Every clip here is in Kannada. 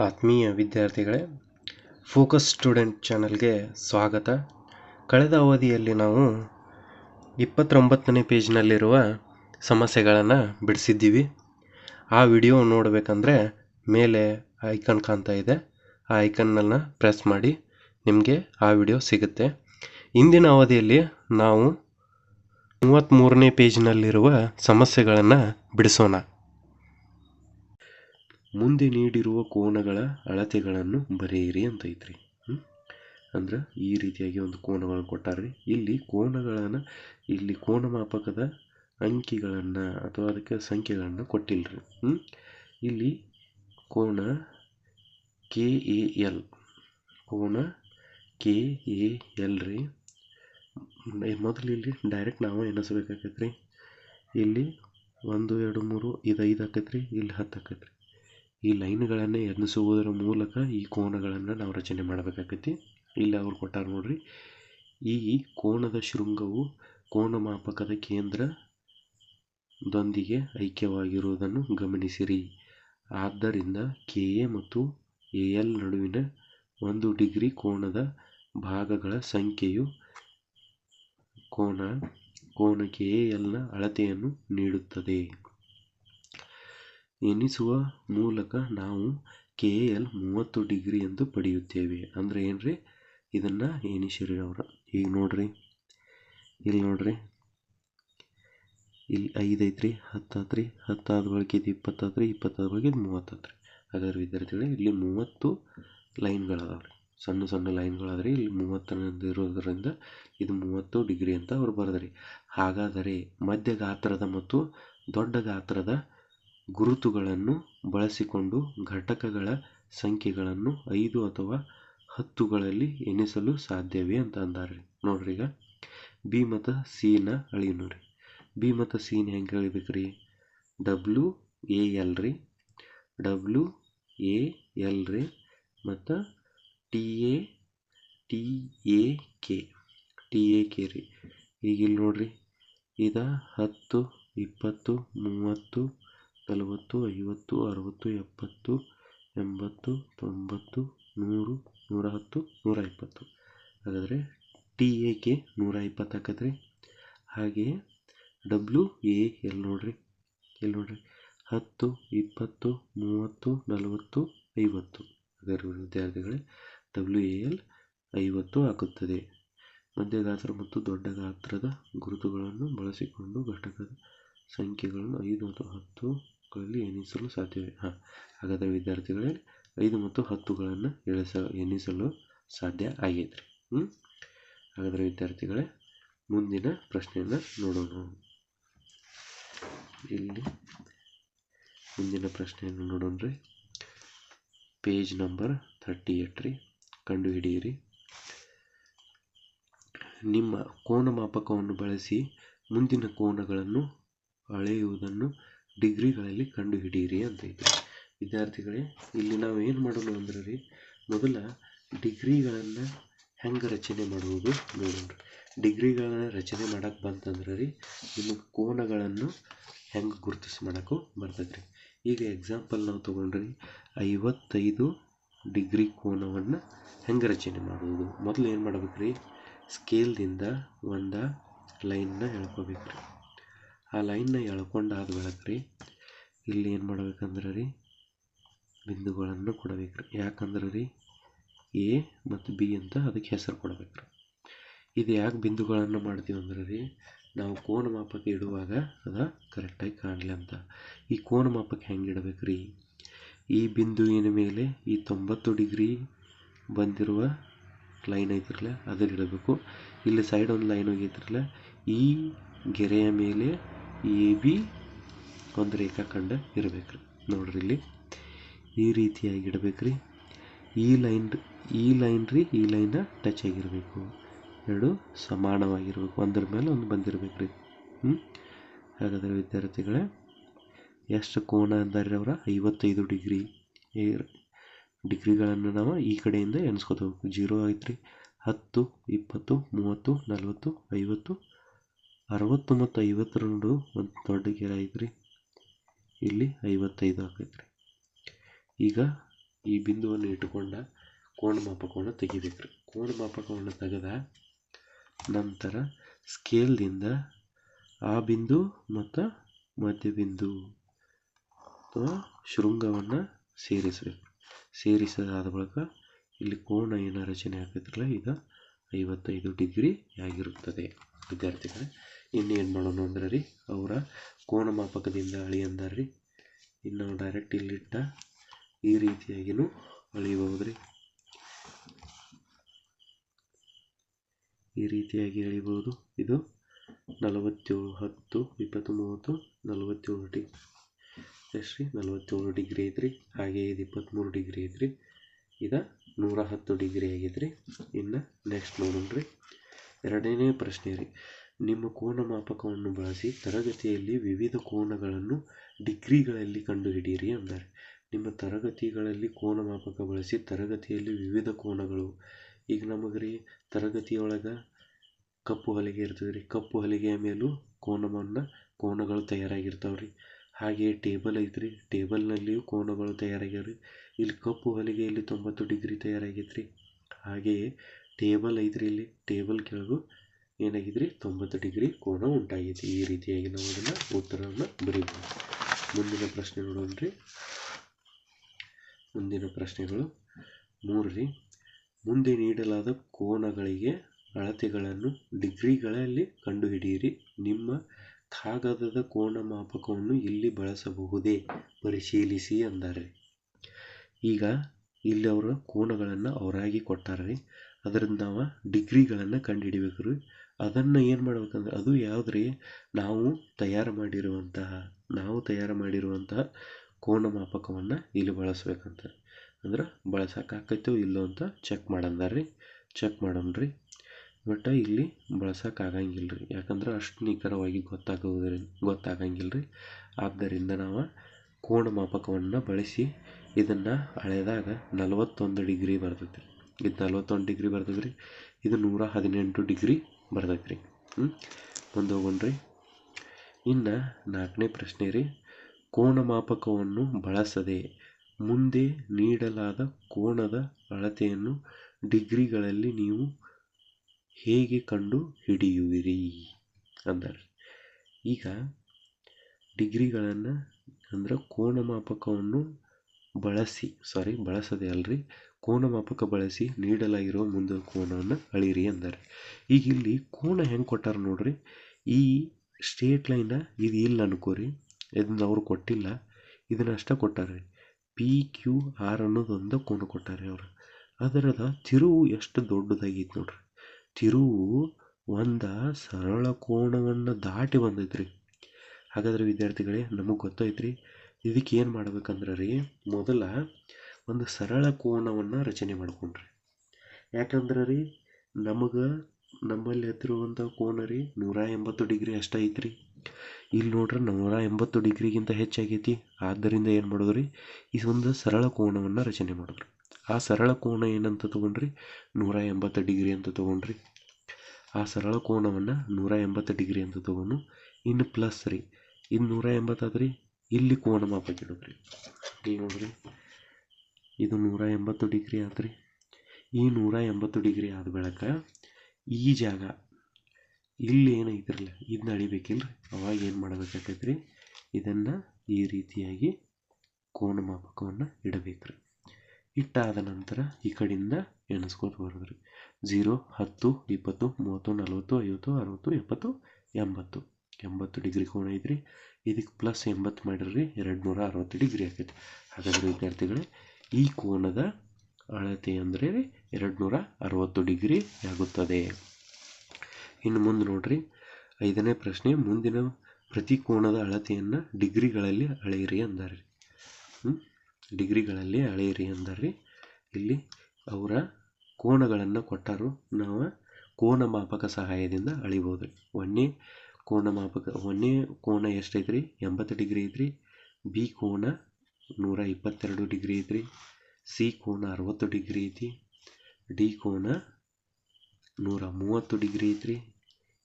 ಆತ್ಮೀಯ ವಿದ್ಯಾರ್ಥಿಗಳೇ ಫೋಕಸ್ ಸ್ಟೂಡೆಂಟ್ ಚಾನಲ್ಗೆ ಸ್ವಾಗತ. ಕಳೆದ ಅವಧಿಯಲ್ಲಿ ನಾವು ಇಪ್ಪತ್ತೊಂಬತ್ತನೇ ಪೇಜ್ನಲ್ಲಿರುವ ಸಮಸ್ಯೆಗಳನ್ನು ಬಿಡಿಸಿದ್ದೀವಿ. ಆ ವಿಡಿಯೋ ನೋಡಬೇಕಂದ್ರೆ ಮೇಲೆ ಐಕನ್ ಕಾಣ್ತಾ ಇದೆ. ಆ ಐಕನ್ನನ್ನು ಪ್ರೆಸ್ ಮಾಡಿ ನಿಮಗೆ ಆ ವಿಡಿಯೋ ಸಿಗುತ್ತೆ. ಇಂದಿನ ಅವಧಿಯಲ್ಲಿ ನಾವು ಮೂವತ್ತ್ಮೂರನೇ ಪೇಜ್ನಲ್ಲಿರುವ ಸಮಸ್ಯೆಗಳನ್ನು ಬಿಡಿಸೋಣ. ಮುಂದೆ ನೀಡಿರುವ ಕೋನಗಳ ಅಳತೆಗಳನ್ನು ಬರೆಯಿರಿ ಅಂತ ಐತ್ರಿ? ಅಂದ್ರೆ ಈ ರೀತಿಯಾಗಿ ಒಂದು ಕೋನಗಳನ್ನು ಕೊಟ್ಟಾರ್ರಿ. ಇಲ್ಲಿ ಕೋನಗಳನ್ನು, ಇಲ್ಲಿ ಕೋನ ಮಾಪಕದ ಅಂಕಿಗಳನ್ನು ಅಥವಾ ಅದಕ್ಕೆ ಸಂಖ್ಯೆಗಳನ್ನು ಕೊಟ್ಟಿಲ್ರಿ. ಹ್ಮ್? ಇಲ್ಲಿ ಕೋನ ಕೆ ಎ ಎಲ್, ಕೋನ ಕೆ ಎ ಎಲ್ ರೀ. ಮೊದಲು ಇಲ್ಲಿ ಡೈರೆಕ್ಟ್ ನಾವು ಎನಿಸ್ಬೇಕಾಗತ್ತೆ ರೀ ಇಲ್ಲಿ ಒಂದು, ಎರಡು, ಮೂರು, ಇದು ಐದು ಆಕೈತ್ರಿ, ಇಲ್ಲಿ ಹತ್ತು ಆಕೈತ್ರಿ. ಈ ಲೈನ್ಗಳನ್ನು ಎಣಿಸುವುದರ ಮೂಲಕ ಈ ಕೋನಗಳನ್ನು ನಾವು ರಚನೆ ಮಾಡಬೇಕಾಗೈತಿ ಇಲ್ಲಿ ಅವ್ರು ಕೊಟ್ಟಾರ ನೋಡ್ರಿ. ಈ ಕೋನದ ಶೃಂಗವು ಕೋನಮಾಪಕದ ಕೇಂದ್ರದೊಂದಿಗೆ ಐಕ್ಯವಾಗಿರುವುದನ್ನು ಗಮನಿಸಿರಿ. ಆದ್ದರಿಂದ ಕೆ ಎ ಮತ್ತು ಎ ಎಲ್ ನಡುವಿನ ಒಂದು ಡಿಗ್ರಿ ಕೋನದ ಭಾಗಗಳ ಸಂಖ್ಯೆಯು ಕೋನ ಕೋನ ಕೆ ಎ ಎಲ್ನ ಅಳತೆಯನ್ನು ನೀಡುತ್ತದೆ. ಎಣಿಸುವ ಮೂಲಕ ನಾವು ಕೆ ಎಲ್ ಮೂವತ್ತು ಡಿಗ್ರಿ ಎಂದು ಪಡೆಯುತ್ತೇವೆ. ಅಂದರೆ ಏನ್ರಿ? ಇದನ್ನು ಎಣಿಸಿರಿ ಅವ್ರು? ಈಗ ನೋಡ್ರಿ. ಇಲ್ಲಿ ನೋಡ್ರಿ. ಇಲ್ಲಿ ಐದು ಐತ್ರಿ, ಹತ್ತು ಆತ್ರಿ, ಹತ್ತು ಆದ ಬಳಿಕ ಇದು ಇಪ್ಪತ್ತಾದ ಬಳಿಕ ಇದು ಮೂವತ್ತಾತ್ರಿ ಹಾಗಾದ್ರೆ ವಿದ್ಯಾರ್ಥಿಗಳೇ, ಇಲ್ಲಿ ಮೂವತ್ತು ಲೈನ್ಗಳದಾವ್ರಿ. ಸಣ್ಣ ಸಣ್ಣ ಲೈನ್ಗಳಾದ್ರಿ, ಇಲ್ಲಿ ಮೂವತ್ತರಿಂದ ಇರೋದ್ರಿಂದ ಇದು ಮೂವತ್ತು ಡಿಗ್ರಿ ಅಂತ ಅವ್ರು ಬರೆದ್ರಿ. ಹಾಗಾದರೆ ಮಧ್ಯ ಗಾತ್ರದ ಮತ್ತು ದೊಡ್ಡ ಗಾತ್ರದ ಗುರುತುಗಳನ್ನು ಬಳಸಿಕೊಂಡು ಘಟಕಗಳ ಸಂಖ್ಯೆಗಳನ್ನು ಐದು ಅಥವಾ ಹತ್ತುಗಳಲ್ಲಿ ಎಣಿಸಲು ಸಾಧ್ಯವೇ ಅಂತ ಅಂದಾರೆ. ನೋಡ್ರಿ ಈಗ. ಬಿ ಮತ್ತು ಸಿನ ಅಳಿ ರೀ. ಬಿ ಮತ್ತು ಸಿನ ಹೆಂಗೆ ಅಳಿಬೇಕು ರೀ ಡಬ್ಲ್ಯೂ ಎ ಎಲ್ ರೀ. ಡಬ್ಲ್ಯೂ ಎ ಎಲ್ ರೀ ಮತ್ತು T A T A K. T A K ರೀ. ಈಗ ಇಲ್ಲಿ ನೋಡ್ರಿ. ಇದು ಹತ್ತು, ಇಪ್ಪತ್ತು, ಮೂವತ್ತು ನಲವತ್ತು, ಐವತ್ತು, ಅರವತ್ತು, ಎಪ್ಪತ್ತು, ಎಂಬತ್ತು, ತೊಂಬತ್ತು, ನೂರು ನೂರ ಹತ್ತು ನೂರ ಇಪ್ಪತ್ತು ಹಾಗಾದರೆ ಟಿ ಎ ಕೆ ನೂರ ಇಪ್ಪತ್ತು ಹಾಕಿದ್ರೆ ಹಾಗೆಯೇ ಡಬ್ಲ್ಯೂ ಎ ಎಲ್ಲಿ ನೋಡ್ರಿ. ಇಲ್ಲಿ ನೋಡ್ರಿ. ಹತ್ತು, ಇಪ್ಪತ್ತು, ಮೂವತ್ತು, ನಲವತ್ತು, ಐವತ್ತು. ಅದರ ವಿದ್ಯಾರ್ಥಿಗಳೇ, ಡಬ್ಲ್ಯೂ ಎ ಎಲ್ ಐವತ್ತು ಆಗುತ್ತದೆ ಮಧ್ಯ ಗಾತ್ರ ಮತ್ತು ದೊಡ್ಡ ಗಾತ್ರದ ಗುರುತುಗಳನ್ನು ಬಳಸಿಕೊಂಡು ಘಟಕದ ಸಂಖ್ಯೆಗಳನ್ನು ಐದು ಮತ್ತು ಹತ್ತುಗಳಲ್ಲಿ ಎಣಿಸಲು ಸಾಧ್ಯವೇ? ಹಾಂ, ಹಾಗಾದರೆ ವಿದ್ಯಾರ್ಥಿಗಳೇ, ಐದು ಮತ್ತು ಹತ್ತುಗಳನ್ನು ಎಣಿಸ, ಎಣಿಸಲು ಸಾಧ್ಯ ಆಗೈತ್ರಿ. ಹ್ಞೂ ಹಾಗಾದರೆ ವಿದ್ಯಾರ್ಥಿಗಳೇ, ಮುಂದಿನ ಪ್ರಶ್ನೆಯನ್ನು ನೋಡೋಣ. ಇಲ್ಲಿ ಮುಂದಿನ ಪ್ರಶ್ನೆಯನ್ನು ನೋಡೋಣ್ರಿ ಪೇಜ್ ನಂಬರ್ ಥರ್ಟಿ ಏಟ್ ರೀ. ಕಂಡುಹಿಡಿಯಿರಿ. ನಿಮ್ಮ ಕೋನ ಮಾಪಕವನ್ನು ಬಳಸಿ ಮುಂದಿನ ಕೋನಗಳನ್ನು ಅಳೆಯುವುದನ್ನು ಡಿಗ್ರಿಗಳಲ್ಲಿ ಕಂಡುಹಿಡಿಯಿರಿ ಅಂತ ಇದೆ ವಿದ್ಯಾರ್ಥಿಗಳೇ, ಇಲ್ಲಿ ನಾವು ಏನು ಮಾಡೋಣ ಅಂದ್ರೆ ರೀ, ಮೊದಲ ಡಿಗ್ರಿಗಳನ್ನು ಹೆಂಗೆ ರಚನೆ ಮಾಡುವುದು ನೋಡೋಣ ಡಿಗ್ರಿಗಳನ್ನು ರಚನೆ ಮಾಡಕ್ಕೆ ಬಂತಂದ್ರೆ ರೀ ನಿಮಗೆ ಕೋನಗಳನ್ನು ಹೆಂಗೆ ಗುರುತಿಸಿ ಮಾಡೋಕ್ಕೂ ಬರ್ತದೆ ರೀ. ಈಗ ಎಕ್ಸಾಂಪಲ್ ನಾವು ತೊಗೊಂಡ್ರಿ, ಐವತ್ತೈದು ಡಿಗ್ರಿ ಕೋನವನ್ನು ಹೆಂಗೆ ರಚನೆ ಮಾಡುವುದು. ಮೊದಲು ಏನು ಮಾಡ್ಬೇಕು ರೀ ಸ್ಕೇಲ್ದಿಂದ ಒಂದು ಲೈನ್ನ ಎಳ್ಕೊಬೇಕು ರೀ ಆ ಲೈನ್ನ ಎಳ್ಕೊಂಡಾದ ಬೆಳಕು ರೀ ಇಲ್ಲಿ ಏನು ಮಾಡ್ಬೇಕಂದ್ರೆ ರೀ ಬಿಂದುಗಳನ್ನು ಕೊಡಬೇಕು ರೀ ಯಾಕಂದ್ರೆ ರೀ ಎ ಮತ್ತು ಬಿ ಅಂತ ಅದಕ್ಕೆ ಹೆಸರು ಕೊಡಬೇಕು ರೀ ಇದು ಯಾಕೆ ಬಿಂದುಗಳನ್ನು ಮಾಡ್ತೀವಿ ಅಂದ್ರೆ ರೀ ನಾವು ಕೋನ ಮಾಪಕ ಇಡುವಾಗ ಅದು ಕರೆಕ್ಟಾಗಿ ಕಾಣಲಿ ಅಂತ. ಈ ಕೋನ ಮಾಪಕ ಹೆಂಗೆ ಇಡಬೇಕು ರೀ ಈ ಬಿಂದುವಿನ ಮೇಲೆ ಈ ತೊಂಬತ್ತು ಡಿಗ್ರಿ ಬಂದಿರುವ ಲೈನ್ ಐತಿರಲ್ಲ, ಅದರಲ್ಲಿ ಇಡಬೇಕು. ಇಲ್ಲಿ ಸೈಡ್ ಒಂದು ಲೈನ್ ಹೋಗೈತಿರಲ್ಲ, ಈ ಗೆರೆಯ ಮೇಲೆ ಎ ಬಿ ಒಂದು ರೇಖಾಖಂಡ ಇರಬೇಕು ರೀ ನೋಡ್ರಿ ಇಲ್ಲಿ. ಈ ರೀತಿಯಾಗಿ ಇಡಬೇಕು ರೀ ಈ ಲೈನ್ ಈ ಲೈನ್ ರೀ, ಈ ಲೈನ ಟಚ್ ಆಗಿರಬೇಕು. ಎರಡು ಸಮಾನವಾಗಿರಬೇಕು. ಒಂದರ ಮೇಲೆ ಒಂದು ಬಂದಿರಬೇಕು ರೀ ಹ್ಞೂ ಹಾಗಾದರೆ ವಿದ್ಯಾರ್ಥಿಗಳೇ, ಎಷ್ಟು ಕೋನ ಅಂದಾರೆ ಅವರ? ಐವತ್ತೈದು ಡಿಗ್ರಿ. ಡಿಗ್ರಿಗಳನ್ನು ನಾವು ಈ ಕಡೆಯಿಂದ ಎಣಿಸ್ಕೊತ ಹೋಗ್ಬೇಕು. ಜೀರೋ ರೀ ಹತ್ತು, ಇಪ್ಪತ್ತು, ಮೂವತ್ತು, ನಲವತ್ತು, ಐವತ್ತು ಅರವತ್ತು ಮತ್ತು ಐವತ್ತರ ನಡು ಒಂದು ದೊಡ್ಡ ಗೆರೆ ಐತ್ರಿ. ಇಲ್ಲಿ ಐವತ್ತೈದು ಆಕೈತ್ರಿ ಈಗ ಈ ಬಿಂದುವನ್ನು ಇಟ್ಟುಕೊಂಡ ಕೋಣ ಮಾಪಕವನ್ನು ತೆಗಿಬೇಕು ರೀ ಕೋನ ಮಾಪಕವನ್ನು ತೆಗೆದ ನಂತರ ಸ್ಕೇಲ್ದಿಂದ ಆ ಬಿಂದು ಮತ್ತು ಮಧ್ಯಬಿಂದು ಅಥವಾ ಶೃಂಗವನ್ನು ಸೇರಿಸಬೇಕು. ಸೇರಿಸದಾದ ಬಳಿಕ ಇಲ್ಲಿ ಕೋನ ಏನು ರಚನೆ ಆಗ್ತೈತ್ರಲ್ಲ, ಈಗ ಐವತ್ತೈದು ಡಿಗ್ರಿ ಆಗಿರುತ್ತದೆ. ವಿದ್ಯಾರ್ಥಿಗಳೇ ಇನ್ನು ಏನು ಮಾಡೋಣ ಅಂದ್ರೆ ರೀ, ಅವರ ಕೋನ ಮಾಪಕದಿಂದ ಅಳಿ ಅಂದಾರೆ ರೀ. ಇನ್ನು ನಾವು ಡೈರೆಕ್ಟ್ ಇಲ್ಲಿಟ್ಟ ಈ ರೀತಿಯಾಗಿನೂ ಅಳಿಬಹುದು ರೀ. ಈ ರೀತಿಯಾಗಿ ಅಳಿಬೋದು ಇದು ನಲವತ್ತೇಳು ಹತ್ತು ಇಪ್ಪತ್ತು ಮೂವತ್ತು ನಲವತ್ತೇಳು ಡಿ. ಎಷ್ಟು ರೀ? ನಲವತ್ತೇಳು ಡಿಗ್ರಿ ಐತ್ರಿ. ಹಾಗೆ ಇದು ಇಪ್ಪತ್ತ್ಮೂರು ಡಿಗ್ರಿ ಐತ್ರಿ. ಇದು ನೂರ ಹತ್ತು ಡಿಗ್ರಿ ಆಗೈತ್ರಿ. ಇನ್ನು ನೆಕ್ಸ್ಟ್ ನೋಡೋಣ ರೀ. ಎರಡನೇ ಪ್ರಶ್ನೆ ರೀ. ನಿಮ್ಮ ಕೋನಮಾಪಕವನ್ನು ಬಳಸಿ ತರಗತಿಯಲ್ಲಿ ವಿವಿಧ ಕೋನಗಳನ್ನು ಡಿಗ್ರಿಗಳಲ್ಲಿ ಕಂಡುಹಿಡಿಯಿರಿ ಎಂದರೆ, ನಿಮ್ಮ ತರಗತಿಗಳಲ್ಲಿ ಕೋನಮಾಪಕ ಬಳಸಿ ತರಗತಿಯಲ್ಲಿ ವಿವಿಧ ಕೋನಗಳು. ಈಗ ನಮಗೆ ರೀ ತರಗತಿಯೊಳಗೆ ಕಪ್ಪು ಹಲಿಗೆ ಇರ್ತದೆ ರೀ ಕಪ್ಪು ಹಲಿಗೆಯ ಮೇಲೂ ಕೋನವನ್ನು ಕೋನಗಳು ತಯಾರಾಗಿರ್ತಾವೆ ರೀ ಹಾಗೆ ಟೇಬಲ್ ಐತ್ರಿ, ಟೇಬಲ್ನಲ್ಲಿಯೂ ಕೋನಗಳು ತಯಾರಾಗ್ಯಾವ ರೀ ಇಲ್ಲಿ ಕಪ್ಪು ಹಲಿಗೆಯಲ್ಲಿ ತೊಂಬತ್ತು ಡಿಗ್ರಿ ತಯಾರಾಗೈತೆ ರೀ ಹಾಗೆಯೇ ಟೇಬಲ್ ಐತ್ರಿ ಇಲ್ಲಿ, ಟೇಬಲ್ ಕೆಳಗೂ ಏನಾಗಿದ್ರಿ? ತೊಂಬತ್ತು ಡಿಗ್ರಿ ಕೋನ ಉಂಟಾಗೈತಿ ಈ ರೀತಿಯಾಗಿ ನಾವು ಅದನ್ನು ಉತ್ತರವನ್ನು ಬರೀಬೋದು. ಮುಂದಿನ ಪ್ರಶ್ನೆ ನೋಡೋಣ್ರಿ ಮುಂದಿನ ಪ್ರಶ್ನೆಗಳು ಮೂರು ರೀ ಮುಂದೆ ನೀಡಲಾದ ಕೋನಗಳಿಗೆ ಅಳತೆಗಳನ್ನು ಡಿಗ್ರಿಗಳಲ್ಲಿ ಕಂಡುಹಿಡಿಯಿರಿ. ನಿಮ್ಮ ಕಾಗದದ ಕೋನ ಮಾಪಕವನ್ನು ಇಲ್ಲಿ ಬಳಸಬಹುದೇ? ಪರಿಶೀಲಿಸಿ ಅಂದಾರೆ. ಈಗ ಇಲ್ಲಿ ಅವರ ಕೋನಗಳನ್ನು ಅವರಾಗಿ ಕೊಟ್ಟಾರ ರೀ ಅದರಿಂದ ನಾವು ಡಿಗ್ರಿಗಳನ್ನು ಕಂಡುಹಿಡಿಬೇಕು ರೀ ಅದನ್ನು ಏನು ಮಾಡ್ಬೇಕಂದ್ರೆ ಅದು ಯಾವ್ದು ರೀ ನಾವು ತಯಾರು ಮಾಡಿರುವಂತಹ, ನಾವು ತಯಾರು ಮಾಡಿರುವಂತಹ ಕೋನ ಮಾಪಕವನ್ನು ಇಲ್ಲಿ ಬಳಸ್ಬೇಕಂತ. ಅಂದ್ರೆ ಬಳಸೋಕ್ಕಾಕೈತೋ ಇಲ್ಲೋ ಅಂತ ಚೆಕ್ ಮಾಡಂದಾರ ಚೆಕ್ ಮಾಡೋಣ ಬಟ್ ಇಲ್ಲಿ ಬಳಸೋಕ್ಕಾಗಂಗಿಲ್ಲ ರೀ ಯಾಕಂದ್ರೆ ಅಷ್ಟು ನಿಖರವಾಗಿ ಗೊತ್ತಾಗೋದ್ರಿ ಗೊತ್ತಾಗಂಗಿಲ್ಲ ರೀ ಆದ್ದರಿಂದ ನಾವು ಕೋಣ ಮಾಪಕವನ್ನು ಬಳಸಿ ಇದನ್ನು ಅಳೆದಾಗ ನಲವತ್ತೊಂದು ಡಿಗ್ರಿ ಬರ್ತೈತೆ ಇದು ನಲವತ್ತೊಂದು ಡಿಗ್ರಿ ಬರ್ತದೆ ರೀ ಇದು ನೂರ ಹದಿನೆಂಟು ಡಿಗ್ರಿ ಬರ್ತೈತೆ ರೀ. ಹ್ಞೂ ಮುಂದೆ ಹೋಗೋಣ್ರಿ ಇನ್ನು ನಾಲ್ಕನೇ ಪ್ರಶ್ನೆ ರೀ. ಕೋನಮಾಪಕವನ್ನು ಬಳಸದೆ ಮುಂದೆ ನೀಡಲಾದ ಕೋನದ ಅಳತೆಯನ್ನು ಡಿಗ್ರಿಗಳಲ್ಲಿ ನೀವು ಹೇಗೆ ಕಂಡು ಹಿಡಿಯುವಿರಿ? ಅಂದರೆ ಈಗ ಡಿಗ್ರಿಗಳನ್ನು ಅಂದ್ರೆ ಕೋನಮಾಪಕವನ್ನು ಬಳಸಿ ಸಾರಿ ಬಳಸದೆ ಅಲ್ರಿ. ಕೋನ ಮಾಪಕ ಬಳಸಿ ನೀಡಲಾಗಿರುವ ಮುಂದಿನ ಕೋನವನ್ನು ಅಳಿರಿ ಅಂತಾರೆ ಈಗ ಇಲ್ಲಿ ಕೋನ ಹೆಂಗೆ ಕೊಟ್ಟಾರ ನೋಡ್ರಿ? ಈ ಸ್ಟ್ರೇಟ್ ಲೈನ ಇದು ಇಲ್ಲ ಅನ್ಕೋರಿ. ಇದನ್ನ ಅವ್ರು ಕೊಟ್ಟಿಲ್ಲ. ಇದನ್ನ ಅಷ್ಟೇ ಕೊಟ್ಟಾರೆ. ಪಿ ಕ್ಯೂ ಆರ್ ಅನ್ನೋದು ಒಂದು ಕೋನ ಕೊಟ್ಟಾರೆ ಅವರು. ಅದರದ ತಿರುವು ಎಷ್ಟು ದೊಡ್ಡದಾಗಿತ್ತು ನೋಡ್ರಿ. ತಿರುವು ಒಂದು ಸರಳ ಕೋಣವನ್ನು ದಾಟಿ ಬಂದೈತ್ರಿ. ಹಾಗಾದ್ರೆ ವಿದ್ಯಾರ್ಥಿಗಳೇ, ನಮಗೆ ಗೊತ್ತೈತ್ರಿ ಇದಕ್ಕೆ ಏನು ಮಾಡ್ಬೇಕಂದ್ರೆ ರೀ ಮೊದಲ ಒಂದು ಸರಳ ಕೋನವನ್ನು ರಚನೆ ಮಾಡಿಕೊಂಡ್ರಿ. ಯಾಕಂದ್ರೆ ರೀ, ನಮಗೆ ನಮ್ಮಲ್ಲಿ ಹತ್ತಿರುವಂಥ ಕೋನ ರೀ ನೂರ ಎಂಬತ್ತು ಡಿಗ್ರಿ ಅಷ್ಟೇ ಐತ್ರಿ. ಇಲ್ಲಿ ನೋಡ್ರಿ ನೂರ ಎಂಬತ್ತು ಡಿಗ್ರಿಗಿಂತ ಹೆಚ್ಚಾಗೈತಿ. ಆದ್ದರಿಂದ ಏನು ಮಾಡೋದು ರೀ ಒಂದು ಸರಳ ಕೋಣವನ್ನು ರಚನೆ ಮಾಡಿದ್ರು ಆ ಸರಳ ಕೋನ ಏನಂತ ತೊಗೊಂಡ್ರಿ ನೂರ ಎಂಬತ್ತು ಡಿಗ್ರಿ ಅಂತ ತೊಗೊಂಡ್ರಿ. ಆ ಸರಳ ಕೋಣವನ್ನು ನೂರ ಎಂಬತ್ತು ಡಿಗ್ರಿ ಅಂತ ತೊಗೊಂಡು ಇನ್ನು ಪ್ಲಸ್ ರೀ ಇನ್ನು ನೂರ ಎಂಬತ್ತಾದ್ರಿ ಇಲ್ಲಿ ಕೋನ ಮಾಪಕ ಇಡೋದ್ರಿ. ಇಲ್ಲಿ ನೋಡ್ರಿ. ಇದು ನೂರ ಎಂಬತ್ತು ಡಿಗ್ರಿ ಆತ್ರಿ. ಈ ನೂರ ಎಂಬತ್ತು ಡಿಗ್ರಿ ಆದ ಬೆಳಕ ಈ ಜಾಗ ಇಲ್ಲಿ ಏನೈತಿರಲ್ಲ ಇದನ್ನ ಅಳಿಬೇಕಿಲ್ಲ ರೀ ಅವಾಗ ಏನು ಮಾಡ್ಬೇಕಾಕೈತೆ ರೀ ಇದನ್ನು ಈ ರೀತಿಯಾಗಿ ಕೋನ ಮಾಪಕವನ್ನು ಇಡಬೇಕ್ರಿ. ಇಟ್ಟಾದ ನಂತರ ಈ ಕಡೆಯಿಂದ ಎಣಿಸ್ಕೊತ ಬರೋದ್ರಿ. ಝೀರೋ ಹತ್ತು, ಇಪ್ಪತ್ತು, ಮೂವತ್ತು, ನಲ್ವತ್ತು, ಐವತ್ತು, ಅರವತ್ತು, ಎಪ್ಪತ್ತು, ಎಂಬತ್ತು. ಎಂಬತ್ತು ಡಿಗ್ರಿ ಕೋನ ಐತ್ರಿ. ಇದಕ್ಕೆ ಪ್ಲಸ್ ಎಂಬತ್ತು ಮಾಡಿರ್ರಿ ಎರಡು ನೂರ ಅರವತ್ತು ಡಿಗ್ರಿ ಆಗ್ತೈತಿ ಹಾಗಾದ್ರೆ ವಿದ್ಯಾರ್ಥಿಗಳೇ ಈ ಕೋನದ ಅಳತೆ ಅಂದರೆ ಎರಡುನೂರ ಅರವತ್ತು ಡಿಗ್ರಿ ಆಗುತ್ತದೆ. ಇನ್ನು ಮುಂದೆ ನೋಡ್ರಿ, ಐದನೇ ಪ್ರಶ್ನೆ, ಮುಂದಿನ ಪ್ರತಿ ಕೋನದ ಅಳತೆಯನ್ನು ಡಿಗ್ರಿಗಳಲ್ಲಿ ಅಳೆಯಿರಿ ಅಂದಾರೆ. ಡಿಗ್ರಿಗಳಲ್ಲಿ ಅಳೆಯಿರಿ ಅಂದರೆ. ಇಲ್ಲಿ ಅವರ ಕೋನಗಳನ್ನು ಕೊಟ್ಟರು ನಾವು ಕೋನ ಮಾಪಕ ಸಹಾಯದಿಂದ ಅಳಿಬೋದು. ಒಂದನೇ ಕೋನ ಮಾಪಕ ಒಂದನೇ ಕೋನ ಎಷ್ಟೈತ್ರಿ? ಎಂಬತ್ತು ಡಿಗ್ರಿ ಐತ್ರಿ. ಬಿ ಕೋನ ನೂರ ಇಪ್ಪತ್ತೆರಡು ಡಿಗ್ರಿ ಐತ್ರಿ. ಸಿ ಕೋನ ಅರವತ್ತು ಡಿಗ್ರಿ ಐತಿ. ಡಿ ಕೋನ ನೂರ ಮೂವತ್ತು ಡಿಗ್ರಿ ಐತ್ರಿ.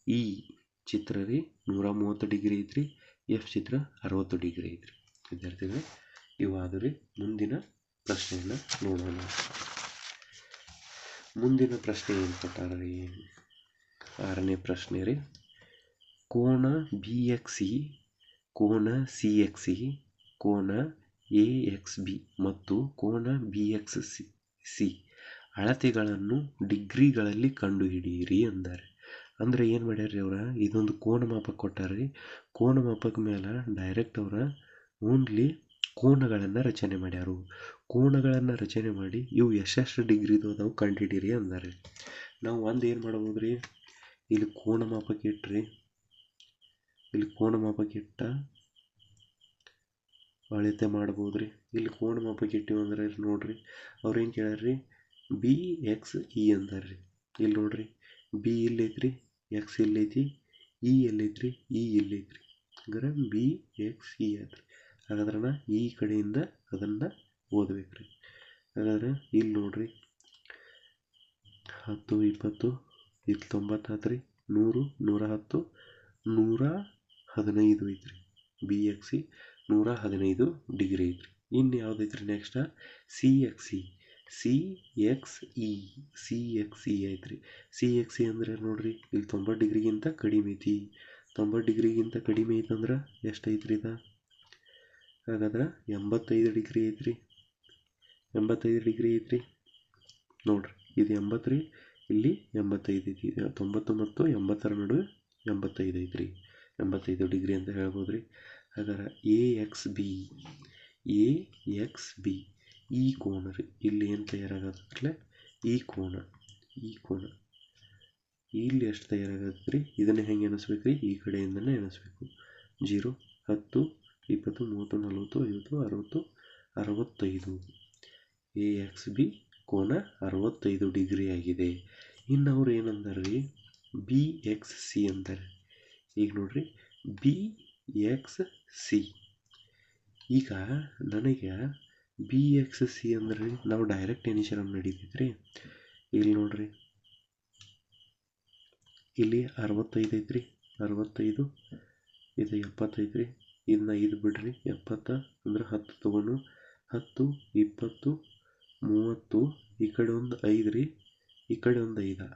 ಇ ಚಿತ್ರ ರೀ ನೂರ ಮೂವತ್ತು ಡಿಗ್ರಿ ಐತ್ರಿ. ಎಫ್ ಚಿತ್ರ ಅರವತ್ತು ಡಿಗ್ರಿ ಐತ್ರಿ. ವಿದ್ಯಾರ್ಥಿಗಳೇ, ಇವಾದು ರೀ ಮುಂದಿನ ಪ್ರಶ್ನೆಯನ್ನು ನೋಡೋಣ. ಮುಂದಿನ ಪ್ರಶ್ನೆ ಏನು ಕೊಟ್ಟಾರ ರೀ? ಆರನೇ ಪ್ರಶ್ನೆ ರೀ. ಕೋನ ಬಿ ಎಕ್ಸಿ ಸಿ ಕೋನ ಸಿ ಎಕ್ಸಿ ಸಿ ಕೋನ ಎ ಎಕ್ಸ್ ಬಿ ಮತ್ತು ಕೋನ ಬಿ ಎಕ್ಸ್ ಸಿ ಸಿ ಅಳತೆಗಳನ್ನು ಡಿಗ್ರಿಗಳಲ್ಲಿ ಕಂಡುಹಿಡಿಯಿರಿ ಅಂದಾರೆ ಅಂದರೆ ಏನು ಮಾಡ್ಯಾರ್ರಿ ಅವ್ರು? ಇದೊಂದು ಕೋನ ಮಾಪಕ ಕೊಟ್ಟಾರ್ರಿ. ಕೋನ ಮಾಪಕ ಮೇಲೆ ಡೈರೆಕ್ಟ್ ಅವರ ಓನ್ಲಿ ಕೋನಗಳನ್ನು ರಚನೆ ಮಾಡ್ಯಾರು. ಕೋನಗಳನ್ನು ರಚನೆ ಮಾಡಿ ಇವು ಎಷ್ಟೆಷ್ಟು ಡಿಗ್ರಿದು ಅದಾವು ಕಂಡುಹಿಡೀರಿ ಅಂದಾರೆ ನಾವು ಒಂದು ಏನು ಮಾಡ್ಬೋದು ರೀ ಇಲ್ಲಿ ಕೋನ ಮಾಪಕ ಇಟ್ರಿ. ಇಲ್ಲಿ ಕೋನ ಮಾಪಕ ಇಟ್ಟ ಅಳತೆ ಮಾಡ್ಬೋದು ರೀ ಇಲ್ಲಿ ಕೋಡ್ ಮಾಪಕ್ಕೆ ಇಟ್ಟಿವಿ ಅಂದ್ರೆ ನೋಡಿರಿ, ಅವ್ರು ಏನು ಕೇಳ್ಯಾರ್ರಿ? ಬಿ, ಎಕ್ಸ್, ಇ ಅಂದಾರ್ರಿ. ಇಲ್ಲಿ ನೋಡ್ರಿ, ಬಿ ಇಲ್ಲೈತ್ರಿ, ಎಕ್ಸ್ ಇಲ್ಲೈತಿ, ಇ ಎಲ್ಲೈತ್ರಿ, ಇ ಇಲ್ಲೈತ್ರಿ. ಹಂಗಾರೆ ಬಿ, ಎಕ್ಸ್, ಇ ಆಯ್ತು ಹಾಗಾದ್ರೆ ನಾ ಈ ಕಡೆಯಿಂದ ಅದನ್ನು ರೀ ಹಾಗಾದ್ರೆ ಇಲ್ಲಿ ನೋಡ್ರಿ, ಹತ್ತು, ಇಪ್ಪತ್ತು ಇಲ್ಲಿ ಆಯ್ತು ರೀ ನೂರು, ನೂರ ಹತ್ತು, ನೂರ ಹದಿನೈದು ಐತ್ರಿ. ಬಿ, ಎಕ್ಸಿ ನೂರ ಹದಿನೈದು ಡಿಗ್ರಿ ಐತ್ರಿ. ಇನ್ನು ಯಾವುದೈತ್ರಿ next C X E C X E C X E ಐತ್ರಿ. ಸಿ ಎಕ್ಸ್ ಇ ಅಂದ್ರೆ ನೋಡಿರಿ, ಇಲ್ಲಿ ತೊಂಬತ್ತು ಡಿಗ್ರಿಗಿಂತ ಕಡಿಮೆ ಐತಿ. ತೊಂಬತ್ತು ಡಿಗ್ರಿಗಿಂತ ಕಡಿಮೆ ಐತಂದ್ರೆ ಎಷ್ಟು ಐತ್ರಿ ಇದು? ಹಾಗಾದ್ರೆ ಎಂಬತ್ತೈದು ಡಿಗ್ರಿ ಐತ್ರಿ. ಎಂಬತ್ತೈದು ಡಿಗ್ರಿ ಐತ್ರಿ. ನೋಡ್ರಿ, ಇದು ಎಂಬತ್ತು ರೀ ಇಲ್ಲಿ ಎಂಬತ್ತೈದು ಐತಿ. ತೊಂಬತ್ತು ಮತ್ತು ಎಂಬತ್ತರ ನಡುವೆ ಎಂಬತ್ತೈದು ಐತ್ರಿ. ಎಂಬತ್ತೈದು ಡಿಗ್ರಿ ಅಂತ ಹೇಳ್ಬೋದು ರೀ ಹಾಗಾದ್ರೆ A X B A X B ಈ ಕೋನ ರೀ. ಇಲ್ಲಿ ಏನು ತಯಾರಾಗತ್ತಲ್ಲ ಈ ಕೋನ. ಈ ಕೋನ. ಇಲ್ಲಿ ಎಷ್ಟು ತಯಾರಾಗತ್ತೆ ರೀ. ಇದನ್ನು ಹೆಂಗೆ ಎಣಿಸ್ಬೇಕು ರೀ ಈ ಕಡೆಯಿಂದನೇ ಎಣಿಸ್ಬೇಕು. ಜೀರೋ, ಹತ್ತು, ಇಪ್ಪತ್ತು, ಮೂವತ್ತು, ನಲವತ್ತು, ಐವತ್ತು, ಅರವತ್ತು, ಅರವತ್ತೈದು. ಎ ಎಕ್ಸ್ ಬಿ ಕೋನ ಅರವತ್ತೈದು ಡಿಗ್ರಿ ಆಗಿದೆ. ಇನ್ನು ಅವ್ರು ಏನಂದಾರೆ ರೀ? ಬಿ ಎಕ್ಸ್ ಸಿ ಅಂತಾರೆ. ಈಗ ನೋಡಿರಿ. ಬಿ ಎಕ್ಸ್ ಸಿ ಈಗ ನನಗೆ ಬಿ ಎಕ್ಸ್ ಸಿ ಅಂದ್ರೆ ನಾವು ಡೈರೆಕ್ಟ್ ಎನಿಶನ್ ನಡೀತೈತೆ ರೀ ಇಲ್ಲಿ ನೋಡ್ರಿ. ಇಲ್ಲಿ ಅರವತ್ತೈದು ಐತ್ರಿ. ಅರವತ್ತೈದು, ಇದು ಎಪ್ಪತ್ತೈದು ರೀ ಇದನ್ನ ಐದು ಬಿಡ್ರಿ. ಎಪ್ಪತ್ತ ಅಂದ್ರೆ ಹತ್ತು ತೊಗೊಂಡು, ಹತ್ತು, ಇಪ್ಪತ್ತು, ಮೂವತ್ತು, ಈ ಕಡೆ ಒಂದು ಐದು ರೀ ಈ ಕಡೆ ಒಂದು ಐದು.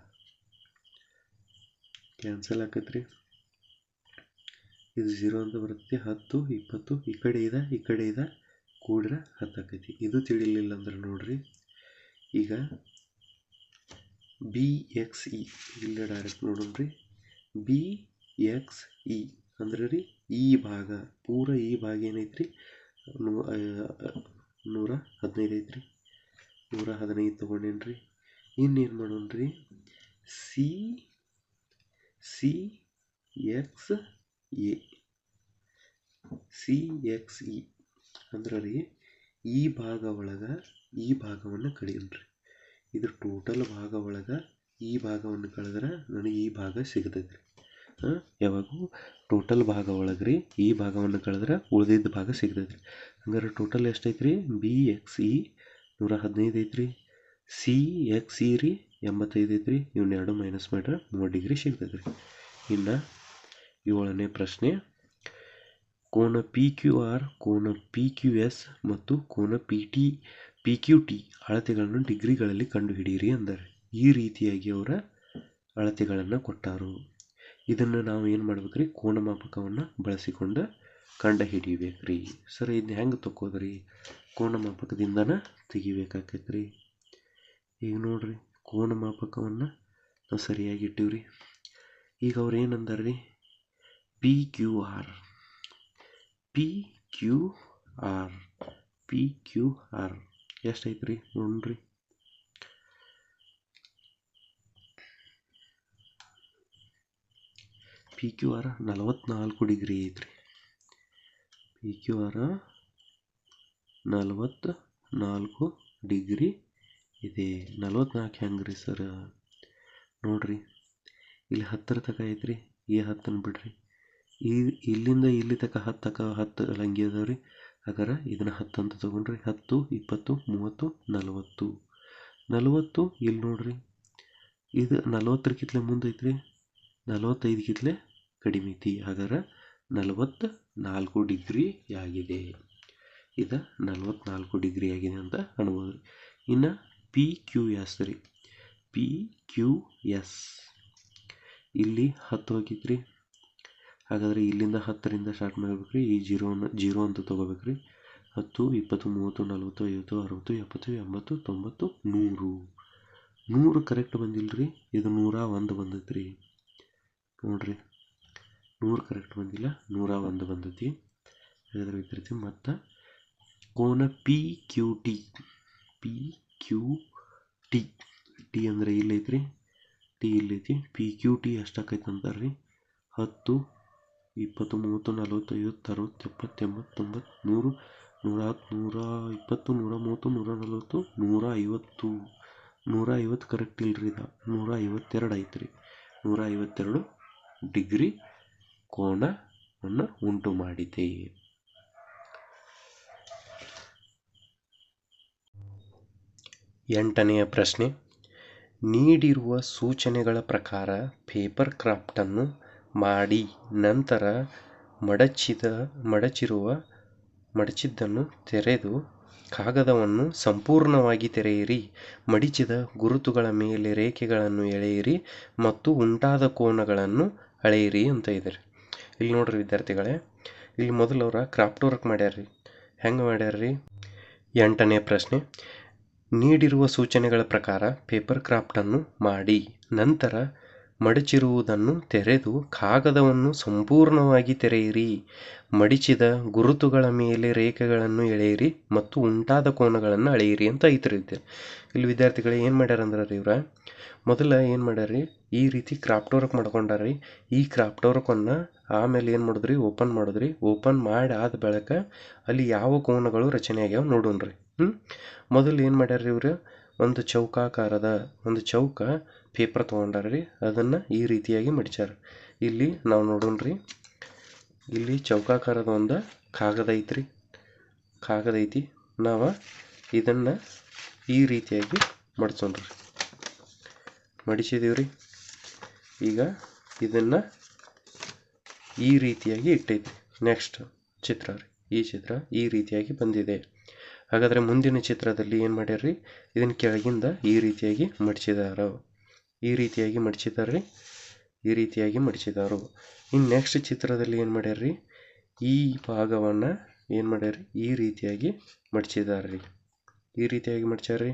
ಕ್ಯಾನ್ಸಲ್ ಆಕತ್ರಿ. ಇದು ಝೀರೋ ಅಂತ ಬರುತ್ತೆ ಹತ್ತು, ಇಪ್ಪತ್ತು, ಈ ಕಡೆ ಇದೆ, ಈ ಕಡೆ ಇದೆ, ಕೂಡ್ರೆ ಹತ್ತಾಕೈತಿ. ಇದು ತಿಳಿಲಿಲ್ಲ ಅಂದ್ರೆ ನೋಡ್ರಿ. ಈಗ ಬಿ ಎಕ್ಸ್ ಇ ಇಲ್ಲೇ ಡೈರೆಕ್ಟ್ ನೋಡೋಣ್ರಿ ಬಿ ಎಕ್ಸ್ ಇ ಅಂದ್ರೆ ರೀ ಈ ಭಾಗ, ಪೂರ ಈ ಭಾಗ ಏನೈತ್ರಿ? ನೂ ನೂರ ಹದಿನೈದು ಐತ್ರಿ. ನೂರ ಹದಿನೈದು ತೊಗೊಂಡೇನ್ರಿ ಇನ್ನೇನು ಮಾಡೋಣ್ರಿ C C X A, C, X, E. ಅಂದ್ರೆ ರೀ ಈ ಭಾಗ ಒಳಗೆ ಈ ಭಾಗವನ್ನು ಕಳೆಯಲ್ರಿ ಇದು ಟೋಟಲ್ ಭಾಗ ಒಳಗೆ ಈ ಭಾಗವನ್ನು ಕಳೆದ್ರೆ ನನಗೆ ಈ ಭಾಗ ಸಿಗ್ತೈತೆ ರೀ ಯಾವಾಗೂ ಟೋಟಲ್ ಭಾಗ ಒಳಗೆ ರೀ ಈ ಭಾಗವನ್ನು ಕಳೆದ್ರೆ ಉಳಿದಿದ್ದ ಭಾಗ ಸಿಗ್ತೈತೆ ರೀ ಹಂಗಾರೆ ಟೋಟಲ್ ಎಷ್ಟೈತೆ ರೀ ಬಿ ಎಕ್ಸ್ ಇ ನೂರ ಹದಿನೈದು ಐತ್ರಿ. ಸಿ ಎಕ್ಸ್ ಇ ರೀ ಎಂಬತ್ತೈದು ಐತ್ರಿ. ಇವನ್ನ ಎರಡು ಮೈನಸ್ ಮಾಡ್ರೆ ಮೂರು ಡಿಗ್ರಿ ಸಿಗ್ತೈತೆ ರೀ ಇನ್ನು ಏಳನೇ ಪ್ರಶ್ನೆ. ಕೋನ ಪಿ ಕ್ಯೂ ಆರ್ ಕೋನ ಪಿ ಕ್ಯೂ ಎಸ್ ಮತ್ತು ಕೋನ P T P Q T ಅಳತೆಗಳನ್ನು ಡಿಗ್ರಿಗಳಲ್ಲಿ ಕಂಡುಹಿಡಿಯಿರಿ ಅಂದರೆ ಈ ರೀತಿಯಾಗಿ ಅವರ ಅಳತೆಗಳನ್ನು ಕೊಟ್ಟಾರು. ಇದನ್ನು ನಾವು ಏನು ಮಾಡ್ಬೇಕ್ರಿ? ಕೋನ ಮಾಪಕವನ್ನು ಬಳಸಿಕೊಂಡು ಕಂಡು ಹಿಡಿಬೇಕ್ರಿ ಸರ್, ಇದನ್ನ ಹೆಂಗೆ ತಕ್ಕೋದ್ರಿ? ಕೋನ ಮಾಪಕದಿಂದನ ತೆಗಿಬೇಕಾಕೈತೆ ರೀ ಈಗ ನೋಡ್ರಿ ಕೋಣಮಾಪಕವನ್ನು ನಾವು ಸರಿಯಾಗಿ ಇಟ್ಟಿವ್ರಿ. ಈಗ ಅವ್ರು ಏನಂದಾರ್ರಿ P Q R P Q R P Q R ಎಷ್ಟೈತೆ ರೀ ನೋಡ್ರಿ ಪಿ ಕ್ಯೂ ಆರ್ ನಲವತ್ನಾಲ್ಕು ಡಿಗ್ರಿ ಐತ್ರಿ. ಪಿ ಕ್ಯೂ ಆರ್ ನಲವತ್ತ ನಾಲ್ಕು ಡಿಗ್ರಿ ಇದೆ. ನಲವತ್ತ್ನಾಲ್ಕು ಹೆಂಗೆ ರೀ ಸರ್? ನೋಡ್ರಿ, ಇಲ್ಲಿ ಹತ್ತರ ತಕ ಐತ್ರಿ. ಈ ಹತ್ತನ್ನು ಬಿಡ್ರಿ. ಈ ಇಲ್ಲಿಂದ ಇಲ್ಲಿ ತಕ ಹತ್ತು ತಕ ಹತ್ತು ಲಂಗಿ ಅದಾವ ರೀ. ಅದರ ಇದನ್ನು ಹತ್ತು ಅಂತ ತೊಗೊಂಡ್ರಿ. ಹತ್ತು, ಇಪ್ಪತ್ತು, ಮೂವತ್ತು, ನಲವತ್ತು. ನಲವತ್ತು ಇಲ್ಲಿ ನೋಡ್ರಿ. ಇದು ನಲವತ್ತರ ಕಿತ್ಲೆ ಮುಂದೈತ್ರಿ ನಲವತ್ತೈದು ಕಿತ್ಲೆ ಕಡಿಮೆ ಐತಿ. ಹಾಗಾರ ನಲವತ್ತ ನಾಲ್ಕು ಡಿಗ್ರಿ ಆಗಿದೆ. ಇದು ನಲ್ವತ್ನಾಲ್ಕು ಡಿಗ್ರಿ ಆಗಿದೆ ಅಂತ ಅನ್ಬೋದು ರೀ. ಇನ್ನು ಪಿ ಕ್ಯೂ ಎಸ್ ರೀ. ಪಿ ಕ್ಯೂ ಎಸ್ ಇಲ್ಲಿ ಹತ್ತು ಹೋಗಿತ್ತು ರೀ ಹಾಗಾದರೆ ಇಲ್ಲಿಂದ ಹತ್ತರಿಂದ ಸ್ಟಾರ್ಟ್ ಮಾಡ್ಬೇಕು ರೀ. ಈ ಜೀರೋನ ಜೀರೋ ಅಂತ ತೊಗೋಬೇಕು ರೀ ಹತ್ತು, ಇಪ್ಪತ್ತು, ಮೂವತ್ತು, ನಲ್ವತ್ತು, ಐವತ್ತು, ಅರವತ್ತು, ಎಪ್ಪತ್ತು, ಎಂಬತ್ತು, ತೊಂಬತ್ತು, ನೂರು. ನೂರು ಕರೆಕ್ಟ್ ಬಂದಿಲ್ಲ ರೀ ಇದು ನೂರ ಒಂದು ಬಂದೈತೆ ರೀ ನೋಡಿರಿ. ನೂರು ಕರೆಕ್ಟ್ ಬಂದಿಲ್ಲ. ನೂರ ಒಂದು ಬಂದೈತಿ. ಹಾಗಾದ್ರೆ ವಿದ್ಯಾರ್ಥಿ, ಮತ್ತು ಕೋನ P Q T P Q T T ಅಂದರೆ ರೀ ಟಿ ಇಲ್ಲೈತಿ. ಪಿ ಕ್ಯೂ ಟಿ ಎಷ್ಟಾಕೈತೆ ಅಂತಾರೆ ರೀ ಹತ್ತು ಇಪ್ಪತ್ತು ಮೂವತ್ತು, ನಲ್ವತ್ತು ಐವತ್ತು, ಅರವತ್ತು, ಎಪ್ಪತ್ತು ಎಂಬತ್ತು ತೊಂಬತ್ತು ನೂರು, ನೂರ ಹತ್ತು ನೂರ ಇಪ್ಪತ್ತು, ನೂರ ಮೂವತ್ತು, ನೂರ ನಲವತ್ತು, ನೂರ ಐವತ್ತು. ನೂರ ಐವತ್ತು ಕರೆಕ್ಟ್ ಇಲ್ರಿ ಇದು. ನೂರ ಐವತ್ತೆರಡು ಐತ್ರಿ. ನೂರ ಐವತ್ತೆರಡು ಡಿಗ್ರಿ ಕೋನವನ್ನು ಉಂಟು ಮಾಡಿದೆ. ಎಂಟನೆಯ ಪ್ರಶ್ನೆ. ನೀಡಿರುವ ಸೂಚನೆಗಳ ಪ್ರಕಾರ ಪೇಪರ್ ಕ್ರಾಫ್ಟನ್ನು ಮಾಡಿ ನಂತರ ಮಡಚಿದ, ಮಡಚಿರುವ, ಮಡಚಿದ್ದನ್ನು ತೆರೆದು ಕಾಗದವನ್ನು ಸಂಪೂರ್ಣವಾಗಿ ತೆರೆಯಿರಿ. ಮಡಿಚಿದ ಗುರುತುಗಳ ಮೇಲೆ ರೇಖೆಗಳನ್ನು ಎಳೆಯಿರಿ ಮತ್ತು ಉಂಟಾದ ಕೋನಗಳನ್ನು ಅಳೆಯಿರಿ ಅಂತ ಇದೆ. ರೀ ಇಲ್ಲಿ ನೋಡ್ರಿ ವಿದ್ಯಾರ್ಥಿಗಳೇ, ಇಲ್ಲಿ ಮೊದಲು ಅವ್ರ ಕ್ರಾಫ್ಟ್ ವರ್ಕ್ ಮಾಡ್ಯಾರ್ರಿ. ಹೆಂಗೆ ಮಾಡ್ಯಾರ್ರಿ? ಎಂಟನೇ ಪ್ರಶ್ನೆ, ನೀಡಿರುವ ಸೂಚನೆಗಳ ಪ್ರಕಾರ ಪೇಪರ್ ಕ್ರಾಫ್ಟನ್ನು ಮಾಡಿ. ನಂತರ ಮಡಚಿರುವುದನ್ನು ತೆರೆದು ಕಾಗದವನ್ನು ಸಂಪೂರ್ಣವಾಗಿ ತೆರೆಯಿರಿ. ಮಡಿಚಿದ ಗುರುತುಗಳ ಮೇಲೆ ರೇಖೆಗಳನ್ನು ಎಳೆಯಿರಿ ಮತ್ತು ಉಂಟಾದ ಕೋನಗಳನ್ನು ಅಳೆಯಿರಿ ಅಂತ ಐತ್ರಿ ಇದು. ಇಲ್ಲಿ ವಿದ್ಯಾರ್ಥಿಗಳು ಏನು ಮಾಡ್ಯಾರ ಅಂದ್ರೆ ರೀ ಇವ್ರ? ಮೊದಲು ಏನು ಮಾಡ್ಯಾರ್ರಿ? ಈ ರೀತಿ ಕ್ರಾಫ್ಟ್ ವರ್ಕ್ ಮಾಡ್ಕೊಂಡಾರ್ರಿ. ಈ ಕ್ರಾಫ್ಟ್ ವರ್ಕನ್ನು ಆಮೇಲೆ ಏನು ಮಾಡಿದ್ರಿ? ಓಪನ್ ಮಾಡಿದ್ರಿ. ಓಪನ್ ಮಾಡಿ ಆದ ಬಳಿಕ ಅಲ್ಲಿ ಯಾವ ಕೋನಗಳು ರಚನೆ ಆಗ್ಯಾವ ನೋಡೋಣ್ರಿ. ಹ್ಞೂ ಮೊದಲು ಏನು ಮಾಡ್ಯಾರ್ರಿ ಇವ್ರು? ಒಂದು ಚೌಕಾಕಾರದ, ಒಂದು ಚೌಕ ಪೇಪರ್ ತೊಗೊಂಡಾರ್ರಿ ಅದನ್ನು ಈ ರೀತಿಯಾಗಿ ಮಡಿಚಾರ ಇಲ್ಲಿ ನಾವು ನೋಡೋಣ್ರಿ, ಇಲ್ಲಿ ಚೌಕಾಕಾರದ ಒಂದು ಕಾಗದ ಐತ್ರಿ. ಕಾಗದ ಐತಿ, ನಾವು ಇದನ್ನು ಈ ರೀತಿಯಾಗಿ ಮಡ್ಸೋಣ್ರಿ. ರೀ ಈಗ ಇದನ್ನು ಈ ರೀತಿಯಾಗಿ ಇಟ್ಟೈತಿ. ನೆಕ್ಸ್ಟ್ ಚಿತ್ರ ರೀ, ಈ ಚಿತ್ರ ಈ ರೀತಿಯಾಗಿ ಬಂದಿದೆ. ಹಾಗಾದರೆ ಮುಂದಿನ ಚಿತ್ರದಲ್ಲಿ ಏನು ಮಾಡ್ಯಾರ್ರಿ, ಇದನ್ನು ಕೆಳಗಿಂದ ಈ ರೀತಿಯಾಗಿ ಮಡಿಸಿದಾರ. ಈ ರೀತಿಯಾಗಿ ಮಡಿಸಿದಾರ್ರಿ ಈ ರೀತಿಯಾಗಿ ಮಡಿಸಿದಾರು ಇನ್ನು ನೆಕ್ಸ್ಟ್ ಚಿತ್ರದಲ್ಲಿ ಏನು ಮಾಡ್ಯಾರ್ರಿ ಈ ಭಾಗವನ್ನು ಏನು ಮಾಡ್ಯಾರ್ರಿ ಈ ರೀತಿಯಾಗಿ ಮಡಿಸಿದಾರ್ರಿ ಈ ರೀತಿಯಾಗಿ ಮಡ್ಚಾರ್ರಿ